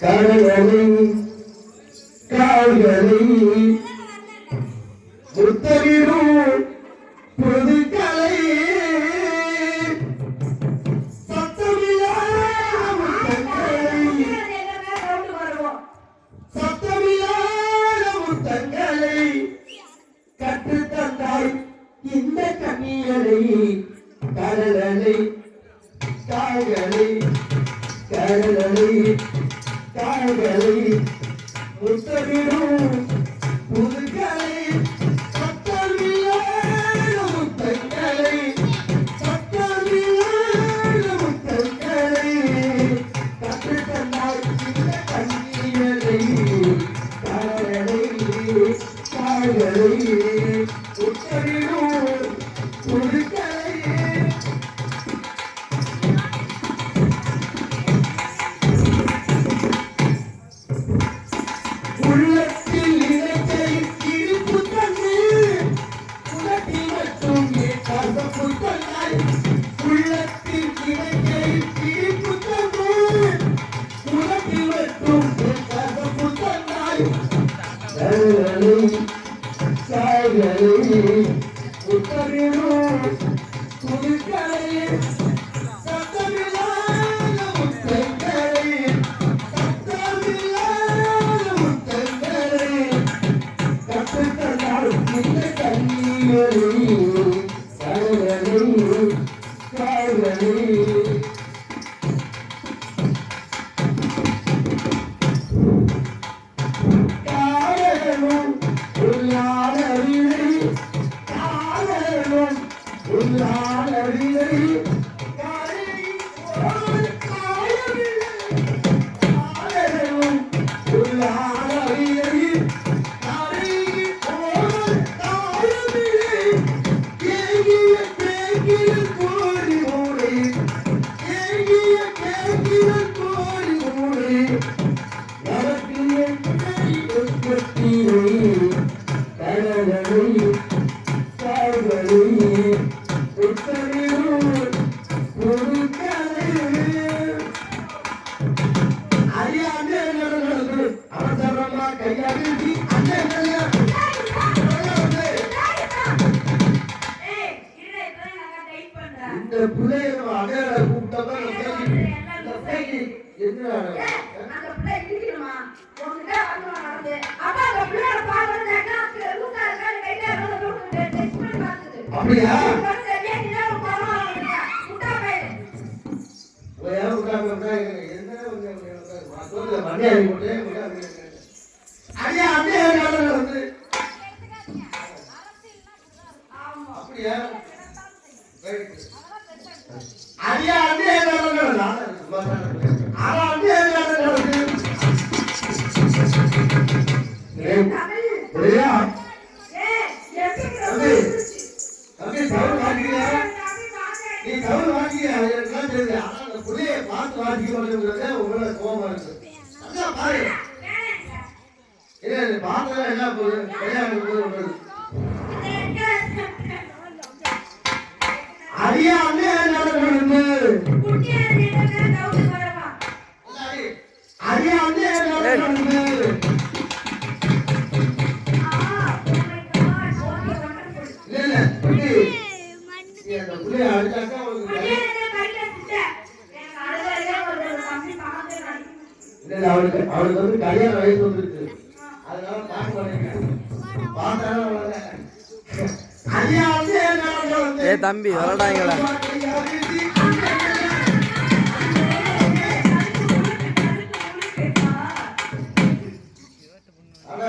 Carry a. Thank you. Hallelujah. அப்படியா? மண்ணை என்ன பார்த்தா என்ன போகுது கல்யாணம் போகுது அறியாமல் அவருக்கு வந்து கல்யாண வயசு வந்துருக்கு அதனால பாட்டு பாடுங்க. பாட்டாலும் ஏ தம்பி வரடாங்களா ஆனா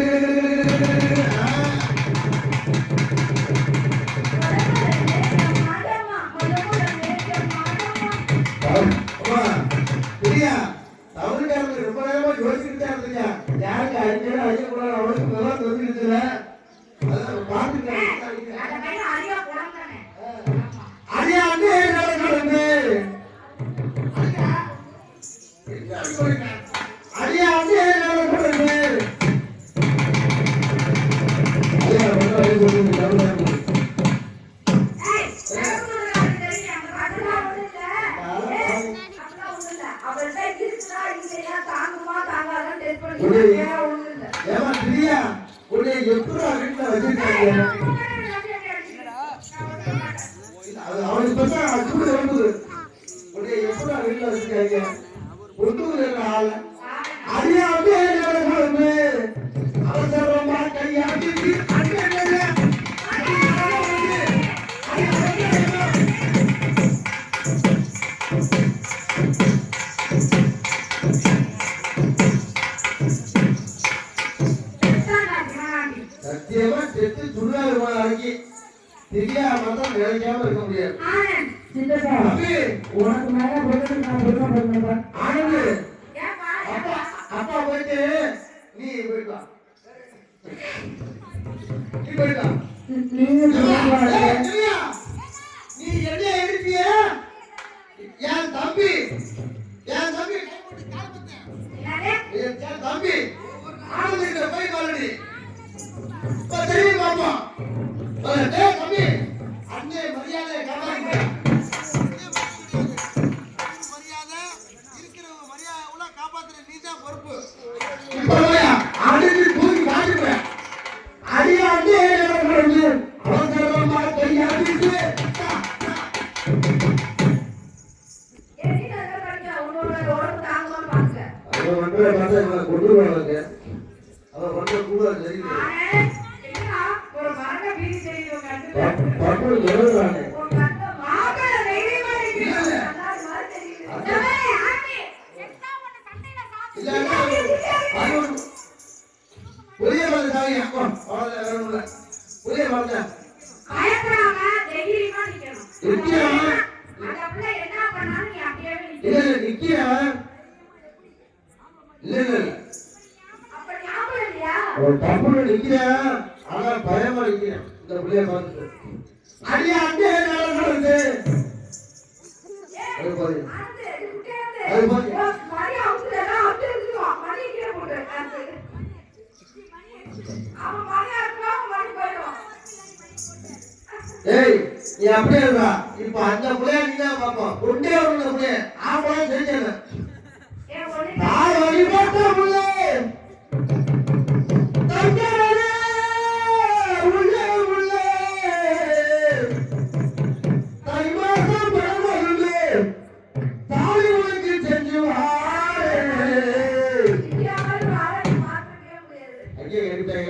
வீட்டுல வச்சுக்காங்க புத்தூர் என்ன ஆள் அறியாமே நடக்கிறது அவசரமா கையாட்டி சத்தியமா செத்து சுடுகாடு போன அடக்கி தெரியாம தான் நினைக்காம இருக்க முடியாது. சின்னதா உனக்கு மேல நீ போயிட்டு நீ போயிட்டு ஒன் பேர் பார்த்தா இவங்களை கொண்டு போனாங்க அவன் ஒன் பேர் கூட தெரியுது புரிய மாதிரி புரிய மாதிரி பாருங்க அது பாருங்க ஏய் நீ அப்படியே இருக்கா இப்ப அந்த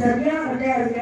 செம்மையா ரெட்டையா இருக்க